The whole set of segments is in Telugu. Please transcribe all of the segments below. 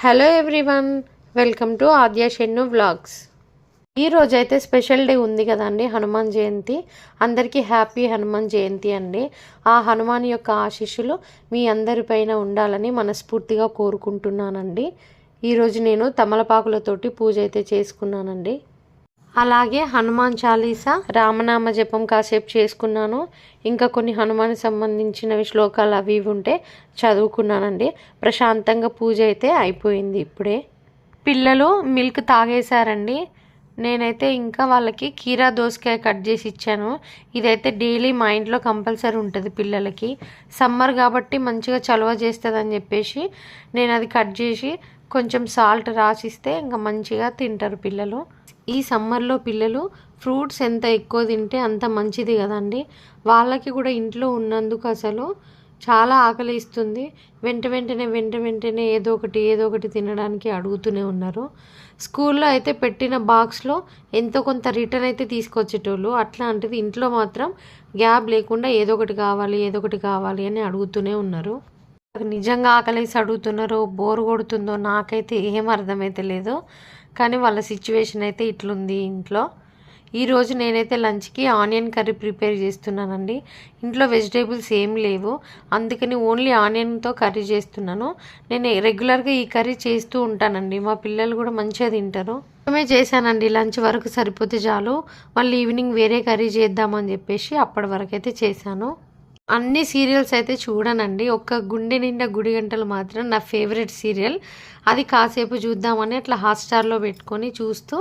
Hello everyone welcome to Aadya Shennu vlogs ఈ స్పెషల్ డే ఉంది కదండి హనుమాన్ జయంతి. అందరికీ హ్యాపీ హనుమాన్ జయంతి అండి. ఆ హనుమాన్ యొక్క ఆశీస్సులు మీ అందరిపైన ఉండాలని మనస్ఫూర్తిగా కోరుకుంటున్నానండి. ఈరోజు నేను తమలపాకులతోటి పూజ అయితే చేసుకున్నానండి. అలాగే హనుమాన్ చాలీసా రామనామ జపం కాసేపు చేసుకున్నాను. ఇంకా కొన్ని హనుమాన్ సంబంధించినవి శ్లోకాలు అవి ఇవి ఉంటే చదువుకున్నానండి. ప్రశాంతంగా పూజ అయితే అయిపోయింది ఇప్పుడే. పిల్లలు మిల్క్ తాగేశారండి. నేనైతే ఇంకా వాళ్ళకి కీరా దోసకాయ కట్ చేసి ఇచ్చాను. ఇదైతే డైలీ మా ఇంట్లో కంపల్సరీ ఉంటుంది పిల్లలకి. సమ్మర్ కాబట్టి మంచిగా చలవ చేస్తుందని చెప్పేసి నేను అది కట్ చేసి కొంచెం సాల్ట్ రాసిస్తే ఇంకా మంచిగా తింటారు పిల్లలు. ఈ సమ్మర్లో పిల్లలు ఫ్రూట్స్ ఎంత ఎక్కువ తింటే అంత మంచిది కదండి. వాళ్ళకి కూడా ఇంట్లో ఉన్నందుకు అసలు చాలా ఆకలి ఇస్తుంది. వెంట వెంటనే వెంట వెంటనే ఏదో ఒకటి ఏదో ఒకటి తినడానికి అడుగుతూనే ఉన్నారు. స్కూల్లో అయితే పెట్టిన బాక్స్లో ఎంతో కొంత రిటర్న్ అయితే తీసుకొచ్చేటోళ్ళు. అట్లాంటిది ఇంట్లో మాత్రం గ్యాప్ లేకుండా ఏదో ఒకటి కావాలి ఏదో ఒకటి కావాలి అని అడుగుతూనే ఉన్నారు. నాకు నిజంగా ఆకలేసి అడుగుతున్నారో బోర్ కొడుతుందో నాకైతే ఏం అర్థమైతే లేదు. కానీ వాళ్ళ సిచ్యువేషన్ అయితే ఇట్లుంది ఇంట్లో. ఈరోజు నేనైతే లంచ్కి ఆనియన్ కర్రీ ప్రిపేర్ చేస్తున్నానండి. ఇంట్లో వెజిటేబుల్స్ ఏం లేవు. అందుకని ఓన్లీ ఆనియన్తో కర్రీ చేస్తున్నాను. నేను రెగ్యులర్గా ఈ కర్రీ చేస్తూ ఉంటానండి. మా పిల్లలు కూడా మంచిగా తింటారు. మేమే చేశానండి. లంచ్ వరకు సరిపోతే చాలు. మళ్ళీ ఈవినింగ్ వేరే కర్రీ చేద్దామని చెప్పేసి అప్పటి వరకు అయితే చేశాను. అన్ని సీరియల్స్ అయితే చూడనండి. ఒక్క గుండె నిండా గుడి గంటలు మాత్రం నా ఫేవరెట్ సీరియల్. అది కాసేపు చూద్దామని అట్లా హాట్స్టార్లో పెట్టుకొని చూస్తూ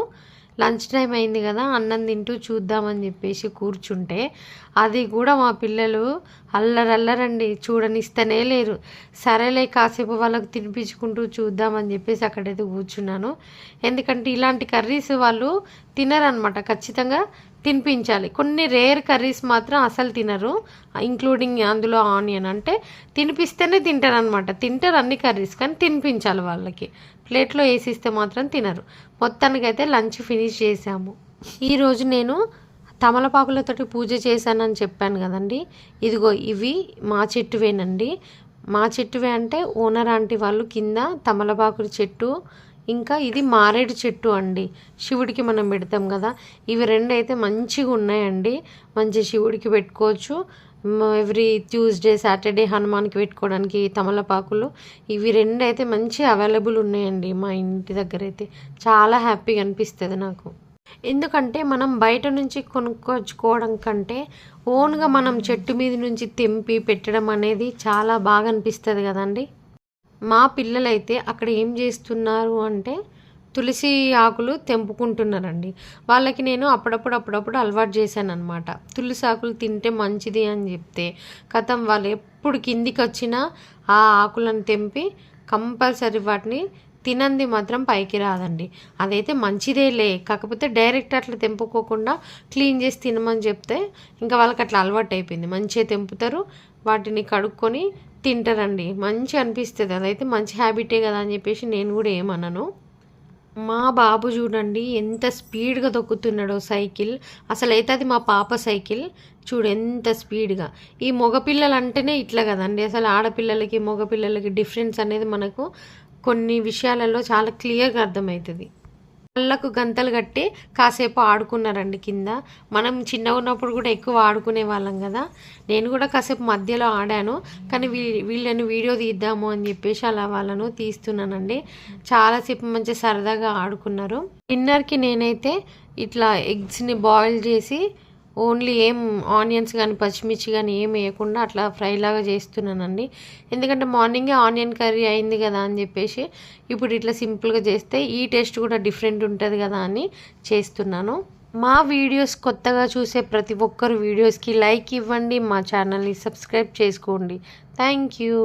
లంచ్ టైం అయింది కదా అన్నం తింటూ చూద్దామని చెప్పేసి కూర్చుంటే అది కూడా మా పిల్లలు అల్లరల్లరండి చూడనిస్తేనే లేరు. సరేలే కాసేపు వాళ్ళకి తినిపించుకుంటూ చూద్దామని చెప్పేసి అక్కడైతే కూర్చున్నాను. ఎందుకంటే ఇలాంటి కర్రీస్ వాళ్ళు తినరనమాట ఖచ్చితంగా తినిపించాలి. కొన్ని రేర్ కర్రీస్ మాత్రం అసలు తినరు ఇంక్లూడింగ్ అందులో ఆనియన్. అంటే తినిపిస్తేనే తింటారు అనమాట తింటారు అన్ని కర్రీస్ కానీ తినిపించాలి వాళ్ళకి. ప్లేట్లో వేసిస్తే మాత్రం తినరు. మొత్తానికైతే లంచ్ ఫినిష్ చేసాము ఈరోజు నేను తమలపాకులతోటి పూజ చేశానని చెప్పాను కదండి. ఇదిగో ఇవి మా చెట్టువేనండి. మా చెట్టువే అంటే ఓనర్ ఆంటీ వాళ్ళు కింద తమలపాకుల చెట్టు ఇంకా ఇది మారేడు చెట్టు అండి. శివుడికి మనం పెడతాం కదా. ఇవి రెండు అయితే మంచిగా ఉన్నాయండి మంచి శివుడికి పెట్టుకోవచ్చు. ఎవ్రీ ట్యూస్డే సాటర్డే హనుమాన్కి పెట్టుకోవడానికి తమలపాకులు. ఇవి రెండు అయితే మంచి అవైలబుల్ ఉన్నాయండి మా ఇంటి దగ్గర అయితే చాలా హ్యాపీగా అనిపిస్తుంది నాకు. ఎందుకంటే మనం బయట నుంచి కొనుక్కొచ్చుకోవడం కంటే ఓన్గా మనం చెట్టు మీద నుంచి తెంపి పెట్టడం అనేది చాలా బాగా అనిపిస్తుంది కదండి. మా పిల్లలైతే అక్కడ ఏం చేస్తున్నారు అంటే తులసి ఆకులు తెంపుకుంటున్నారండి. వాళ్ళకి నేను అప్పుడప్పుడు అప్పుడప్పుడు అలవాటు చేశాను అనమాట తులసి ఆకులు తింటే మంచిది అని చెప్తే కథం వాళ్ళు ఎప్పుడు కిందికి వచ్చినా ఆ ఆకులను తెంపి కంపల్సరీ వాటిని తినంది మాత్రం పైకి రాదండి. అదైతే మంచిదేలే. కాకపోతే డైరెక్ట్ అట్లా తెంపుకోకుండా క్లీన్ చేసి తినమని చెప్తే ఇంకా వాళ్ళకి అట్లా అలవాటు అయిపోయింది. మంచిగా తెంపుతారు వాటిని కడుక్కొని తింటారండి. మంచి అనిపిస్తుంది. అదైతే మంచి హ్యాబిటే కదా అని చెప్పేసి నేను కూడా ఏమనను. మా బాబు చూడండి ఎంత స్పీడ్గా తొక్కుతున్నాడో సైకిల్. అసలు అయితే అది మా పాప సైకిల్. చూడు ఎంత స్పీడ్గా. ఈ మగపిల్లలు అంటేనే ఇట్లా కదండి. అసలు ఆడపిల్లలకి మగపిల్లలకి డిఫరెన్స్ అనేది మనకు కొన్ని విషయాలలో చాలా క్లియర్గా అర్థమవుతుంది. కళ్ళకు గంతలు కట్టి కాసేపు ఆడుకున్నారండి కింద. మనం చిన్నగా ఉన్నప్పుడు కూడా ఎక్కువ ఆడుకునే వాళ్ళం కదా. నేను కూడా కాసేపు మధ్యలో ఆడాను. కానీ వీ వీళ్ళని వీడియో తీద్దాము అని చెప్పేసి అలా వాళ్ళను తీస్తున్నానండి. చాలాసేపు మంచి సరదాగా ఆడుకున్నారు. డిన్నర్కి నేనైతే ఇట్లా ఎగ్స్ని బాయిల్ చేసి ఓన్లీ ఏం ఆనియన్స్ కానీ పచ్చిమిర్చి కానీ ఏం వేయకుండా అట్లా ఫ్రైలాగా చేస్తున్నానండి. ఎందుకంటే మార్నింగే ఆనియన్ కర్రీ అయింది కదా అని చెప్పేసి ఇప్పుడు ఇట్లా సింపుల్గా చేస్తే ఈ టేస్ట్ కూడా డిఫరెంట్ ఉంటుంది కదా అని చేస్తున్నాను. మా వీడియోస్ కొత్తగా చూసే ప్రతి ఒక్కరు వీడియోస్కి లైక్ ఇవ్వండి మా ఛానల్ని సబ్స్క్రైబ్ చేసుకోండి. Thank you.